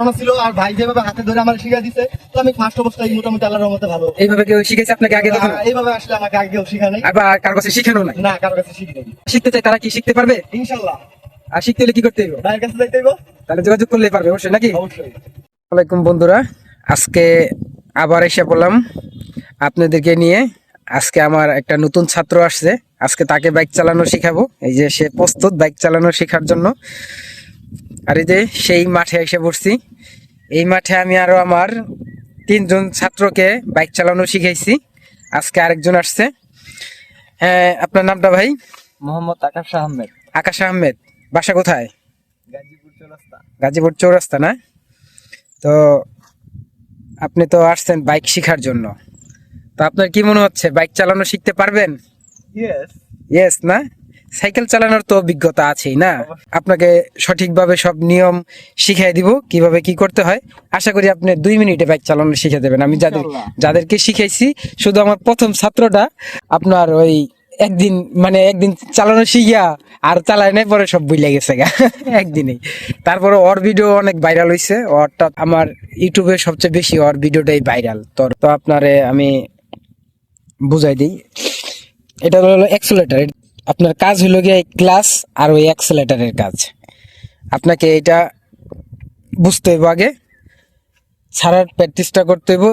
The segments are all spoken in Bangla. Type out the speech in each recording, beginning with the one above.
আমার ছিল আর ভাই যেভাবে হাতে ধরে আমার শিখা দিছে তো আমি ফার্স্ট অবস্থায় মোটামুটি আল্লাহর রহমতে ভালো। এইভাবে কেউ শিখেছে আপনাকে আগে কখনো? আর এইভাবে আসলে আমাকে আগে কেউ শিখা নেই। আবার কার কাছে শিখানো নাই? না কারও কাছে শিখি নেই। শিখতে চাই তারা কি শিখতে পারবে? আর শিখতে হলে কি করতে হবে ভাইয়ের কাছে যাইতে হইব? তাহলে যোগাযোগ করলে পারবে অবশ্যই নাকি? অবশ্যই। আসসালামাইকুম বন্ধুরা আজকে আবার এসে বললাম আপনাদেরকে নিয়ে। আজকে আমার একটা নতুন ছাত্র আসছে। আজকে তাকে বাইক চালানো শিখাবো। এই যে সে প্রস্তুত বাইক চালানো শেখার জন্য। আর এই যে সেই মাঠে এসে পড়ছি। এই মাঠে আমি আরও আমার তিনজন ছাত্রকে বাইক চালানো শিখাইছি। আজকে আরেকজন আসছে। হ্যাঁ আপনার নামটা ভাই? মোহাম্মদ আকাশ আহমেদ। আকাশ আহমেদ। বাসা কোথায়? গাজীপুর চৌরাস্তা। গাজীপুর চৌরাস্তা না? তো আপনি তো আসছেন বাইক শেখার জন্য। তো আপনার কি মনে হচ্ছে বাইক চালানো শিখতে পারবেন? ইয়েস ইয়েস না? সাইকেল চালানোর তো অভিজ্ঞতা আছেই না? আপনাকে সঠিকভাবে সব নিয়ম শিখাই দিব কীভাবে কি করতে হয়। আশা করি আপনি দুই মিনিটে বাইক চালানো শিখে দেবেন। আমি যাদের যাদেরকে শিখাইছি শুধু আমার প্রথম ছাত্রটা আপনার ওই একদিন মানে একদিন চালানো শিখিয়া আর চালায় নাই পরে সব বুঝলে গেছে গা। একদিনেই তারপরে ওর ভিডিও অনেক ভাইরাল হয়েছে ওরটা আমার ইউটিউবে সবচেয়ে বেশি ওর ভিডিওটাই ভাইরাল তো তো আপনারে আমি বুঝাই দিই। এটা হলো অ্যাক্সেলেটার আপনার কাজ হলো গিয়ে ক্লাস আর ওই অ্যাক্সেলেটারের কাজ আপনাকে এটা বুঝতে হইব আগে ছাড়ার প্র্যাকটিসটা করতে হইব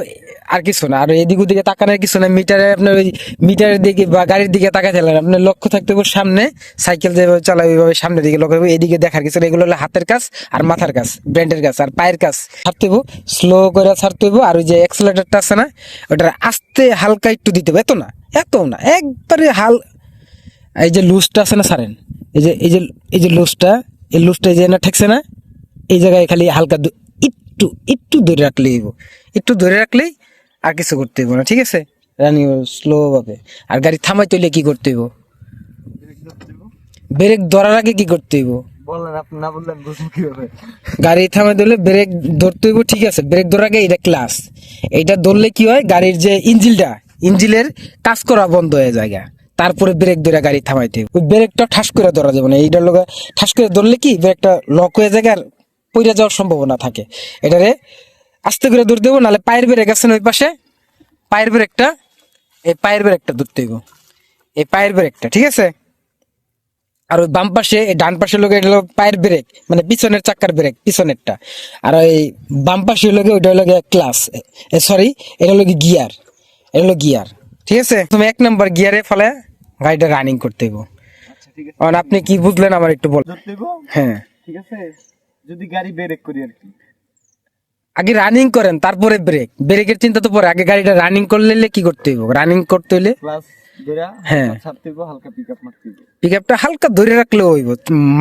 আর কিছু না আর এদিক ওদিকে তাকানোর কিছু না মিটারে আপনার ওই মিটারের দিকে বা গাড়ির দিকে তাকাতে হবে না। আপনার লক্ষ্য থাকতে হবে সামনে সাইকেল যেভাবে চালাবে ওইভাবে সামনের দিকে লক্ষ্য রাখব, এদিকে দেখার কিছু না। এগুলো হলো হাতের কাজ আর মাথার কাজ ব্র্যান্ডের কাজ আর পায়ের কাজ ছাড়তে হইব স্লো করে ছাড়তে হইব আর ওই যে অ্যাক্সেলেটারটা আছে না ওটা আস্তে হালকা একটু দিতে হবে এত না এত না একবারে হাল এই যে লুজটা আছে না সারেন? এই যে এই যে এই যে লুজটা এই লুজটা এই যে না ঠেকছে না? এই জায়গায় খালি হালকা একটু একটু ধরে রাখলেই একটু ধরে রাখলেই আর কিছু করতে হইব না ঠিক আছে? রানি স্লো ভাবে। আর গাড়ি থামাই তুলে কি করতে হইব? ব্রেক ধরার আগে কি করতে হইব? বললেন আপনি না বললেন বুঝুন কীভাবে? গাড়ি থামাই দিলে ব্রেক ধরতে হইব ঠিক আছে? ব্রেক ধরার আগে এটা ক্লাস এইটা ধরলে কি হয়? গাড়ির যে ইঞ্জিলটা ইঞ্জিলের কাজ করা বন্ধ হয়ে যায়। তারপরে ব্রেক ধরে গাড়ি থামাইতে ওই ব্রেকটা ঠাস করে ধরা যাবে না। এইটার লোক ঠাস করে ধরলে কি ব্রেকটা লক হয়ে যায় আর পইরা যাওয়ার সম্ভাবনা থাকে। এটারে আস্তে করে ধরতে দেবো, নাহলে পায়ের ব্রেক আছে ওই পাশে? পায়ের ব্রেকটা এই পায়ের ব্রেকটা ধরতে হইব। এই পায়ের ব্রেকটা ঠিক আছে? আর ওই বাম পাশে, এই ডান পাশে লোক এটা হলো পায়ের ব্রেক মানে পিছনের চাকার ব্রেক পিছনেরটা। আর ওই বাম পাশে লোকে ওইটা হলো ক্লাস সরি এটা হলো গিয়ার এটা হলো গিয়ার ঠিক আছে? তুমি এক নাম্বার গিয়ারে ফলে গাড়িটা রানিং করতে হইব। আচ্ছা কারণ আপনি কি বুঝলেন আমার একটু বল হ্যাঁ। ঠিক আছে? যদি গাড়ি ব্রেক করি আর কি। আগে রানিং করেন তারপরে ব্রেক ব্রেকের চিন্তা তো পরে আগে গাড়িটা রানিং করলে কি করতে হইব? রানিং করতে হইলে হ্যাঁ। পিক আপটা হালকা ধরে রাখলেও হইব।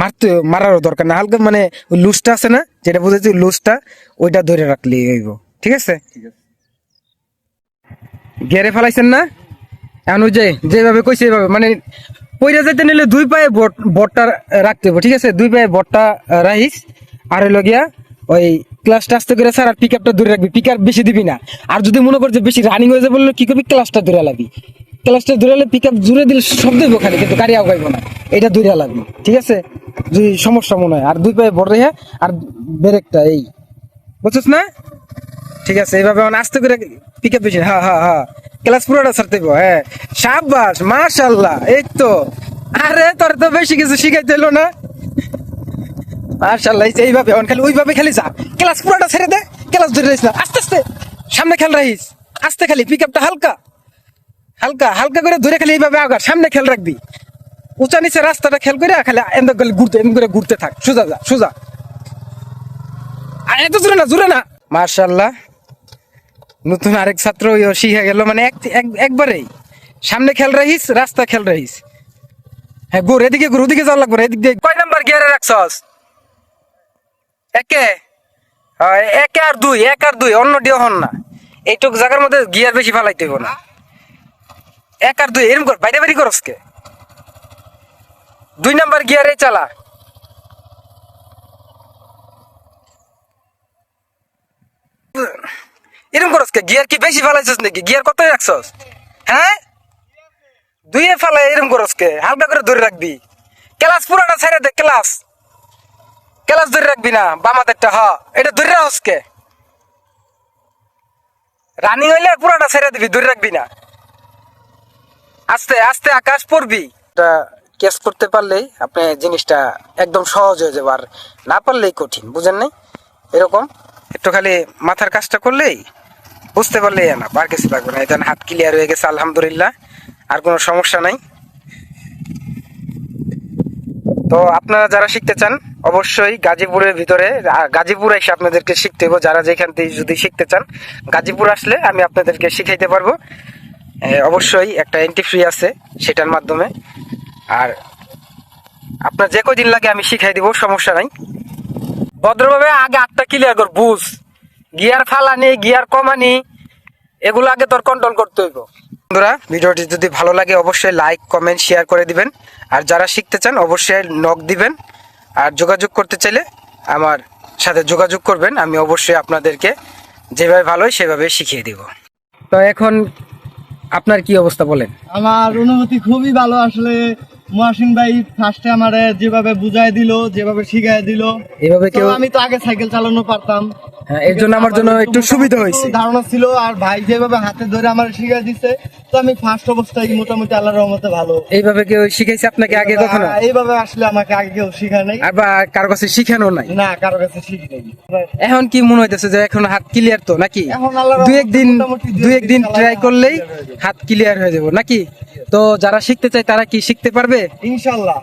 মারতে মারারও দরকার না। হালকা মানে লুজটা আছে না যেটা বুঝেছি লুজটা ওইটা ধরে রাখলেই হইব। ঠিক আছে? ঠিক আছে। গেরে ফেলাইছেন না? এখন যে, যেভাবে কইছে এইভাবে মানে পইরা যেতে নিলে দুই পায়ে বট বটটা রাখতে হবে ঠিক আছে? দুই পায়ে বটটা রাখিস আর হইল গিয়া ওই ক্লাসটা আস্তে করে স্যার আর পিক আপটা ধরে রাখবি পিক আপ বেশি দিবি না। আর যদি মনে করছে বেশি রানিং হয়ে যাবে বললে কি করবি? ক্লাসটা ধরে লাগবি। ক্লাসটা ধরে পিক আপ জুড়ে দিলে শব্দ হইব খালি, কিন্তু গাড়ি আগাইব না। এটা ধরে লাগবি, ঠিক আছে? যদি সমস্যা মনে হয়, আর দুই পায়ে বট রেখে, আর ব্রেকটা এই, বুঝছিস না? ঠিক আছে, এইভাবে মানে আস্তে করে পিক বেশি হ্যাঁ হ্যাঁ হ্যাঁ ক্লাস পুরোটা ছাড়তে হ্যাঁ। সাবাস মাশাল্লাহ, এই তো। আরে, তোর তো বেশি কিছু শিখাইতে হলো না। যে এইভাবে, এখন খালি ওইভাবে খালি যা। ক্লাস পুরোটা ছেড়ে দে, ক্লাস ধরে না। আস্তে আস্তে, সামনে খেল রাখিস। আস্তে খালি পিক আপটা হালকা। হালকা হালকা করে ধরে খালি এইভাবে আগার সামনে খেল রাখবি। উঁচা নিচে রাস্তাটা খেল করে খালি এমন করে ঘুরতে, এমন করে ঘুরতে থাক। সোজা যা, সোজা। এত জোরে না জোরে না। মার্শাল্লাহ নতুন আরেক ছাত্র ওই শিখে গেল মানে এক এক- একবারেই। সামনে খেল রাখিস, রাস্তা খেল রাখিস। হ্যাঁ গোর, এদিকে গোর, ওদিকে যাওয়া লাগবে এদিক দিয়ে কয় নাম্বার গিয়ারে রাখছস? একে? একে আর দুই, এক আর দুই, অন্য ডিও হন না। এইটুক জায়গার মধ্যে গিয়ার বেশি ফালাইতে হইব না। এক আর দুই এরকম কর, বাইরে বাড়ি করস কে? দুই নাম্বার গিয়ারে চালা। এরকম করস কে? গিয়ার কি বেশি ফালাইছস নাকি? গিয়ার কত রাখছস? হ্যাঁ? দুইয়ে ফালাই এরকম করস কে? হালকা করে ধরে রাখবি। ক্লাস পুরোটা ছেড়ে দে, ক্লাস। ক্লাস ধরে রাখবি না বামাদেরটা হ। এটা ধরে রাখসকে রানিং হইলে পুরাটা ছেড়ে দিবি, ধরে রাখবি না। আস্তে আস্তে আকাশ পড়বি। এটা করতে পারলেই আপনি জিনিসটা একদম সহজ হয়ে যাবে, আর না পারলেই কঠিন, বুঝেন নাই? এরকম। একটু খালি মাথার কাজটা করলেই বুঝতে পারলেই না আর কিছু লাগবে না। এটা হাত ক্লিয়ার হয়ে গেছে, আলহামদুলিল্লাহ। আর কোনো সমস্যা নাই। তো আপনারা যারা শিখতে চান, অবশ্যই গাজীপুরের ভিতরে গাজীপুর এসে আপনাদেরকে শিখতে হবে যারা যেখান থেকে যদি শিখতে চান, গাজীপুর আসলে আমি আপনাদেরকে শিখাইতে পারব। অবশ্যই একটা এন্ট্রি ফ্রি আছে সেটার মাধ্যমে। আর আপনার যে কদিন লাগে আমি শিখাই দিব, সমস্যা নাই। ভদ্রভাবে আগে আটটা ক্লিয়ার কর, বুঝ। গিয়ার ফালানি, গিয়ার কমানি, এগুলো আগে তোর কন্ট্রোল করতে হইব। বন্ধুরা, ভিডিওটি যদি ভালো লাগে, অবশ্যই লাইক কমেন্ট শেয়ার করে দিবেন। আর যারা শিখতে চান, অবশ্যই নক দিবেন। আর যোগাযোগ করতে চাইলে আমার সাথে যোগাযোগ করবেন। আমি অবশ্যই আপনাদেরকে যেভাবে ভালো সেভাবে শিখিয়ে দিব। তো এখন আপনার কি অবস্থা বলেন? আমার অনুভূতি খুবই ভালো। আসলে মহাসিন ভাই ফার্স্টে আমারে যেভাবে বুঝাই দিল যেভাবে শিখাই দিল। এভাবে কেউ আমি তো আগে সাইকেল চালানো পারতাম। হ্যাঁ, এর জন্য আমার জন্য একটু সুবিধা হয়েছে। ধারণা ছিল আর ভাই যেভাবে হাতে ধরে আমার শিখাই দিছে তো আমি ফার্স্ট অবস্থায় মোটামুটি আল্লাহর রহমতে ভালো। এইভাবে কেউ শিখাইছে আপনাকে আগে কখনো? এইভাবে আসলে আমাকে আগে কেউ শিখায় নাই। আর কারও কাছে শিখানো নাই? না কারও কাছে শিখি নাই। এখন কি মনে হইতেছে যে এখন হাত ক্লিয়ার তো নাকি? এখন আল্লাহর দুই একদিন দুই একদিন ট্রাই করলেই। হাত ক্লিয়ার হয়ে যাব নাকি? তো যারা শিখতে চায় তারা কি শিখতে পারবে? ইনশাল্লাহ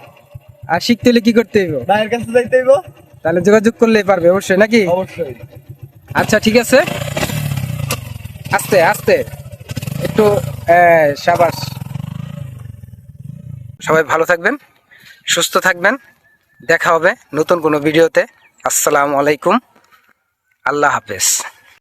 আর শিখতে হলে কি করতে হইব? ভাইয়ের কাছে যাইতে হইব। তাহলে যোগাযোগ করলেই পারবে অবশ্যই নাকি? অবশ্যই। আচ্ছা ঠিক আছে। আস্তে আস্তে। একটু সাবাস। সবাই ভালো থাকবেন সুস্থ থাকবেন। দেখা হবে নতুন কোনো ভিডিওতে। আসসালামু আলাইকুম। আল্লাহ হাফেজ।